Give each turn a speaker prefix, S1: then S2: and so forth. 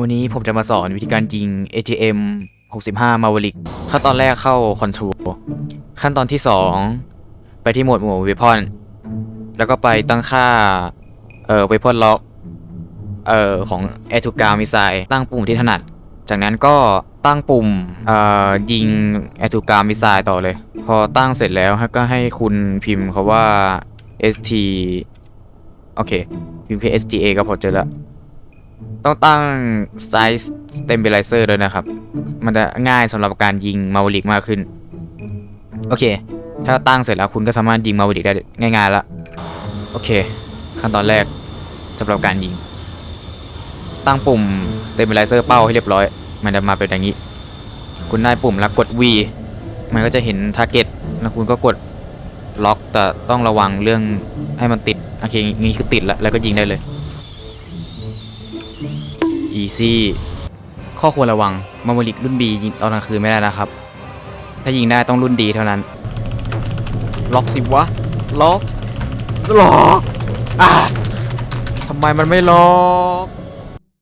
S1: วันนี้ผมจะมาสอนวิธีการยิง AGM 65 Maverick ขั้นตอนแรกเข้า Control ขั้นตอนที่ 2 ไปที่โหมดหมู่ Weapon แล้วก็ไปตั้งค่า เอ่อ Weapon Lock เอ่อ ของ a i r to g r o u n d Missile ตั้งปุ่มที่ถนัด จากนั้นก็ตั้งปุ่ม เอ่อ ยิง a i r to g r o u n d Missile ต่อเลย พอตั้งเสร็จแล้วก็ให้คุณพิมพ์คาว่า ST โอเค พิมพ์ STA ก็พอเจอแล้ว ต้องตั้ง size stabilizer ด้วยนะครับ มันจะง่ายสำหรับการยิงมาวิลิกมากขึ้น โอเค ถ้าตั้งเสร็จแล้วคุณก็สามารถยิงมาวิลิกได้ง่ายๆแล้ว โอเค ขั้นตอนแรกสำหรับการยิง ตั้งปุ่ม stabilizer เป้าให้เรียบร้อย มันจะมาเป็นอย่างนี้ คุณได้ปุ่มแล้วกด V มันก็จะเห็น target แล้วคุณก็กดล็อกแต่ต้องระวังเรื่องให้มันติด โอเคงี้คือติดแล้วแล้วก็ยิงได้เลย easy ข้อควรระวังมาโมลิกรุ่น B ยิงตอนกลางคืนไม่ได้นะครับ ถ้ายิงได้ต้องรุ่นดีเท่านั้น ล็อกสิวะ ล็อก ล็อก อะทำไมมันไม่ล็อก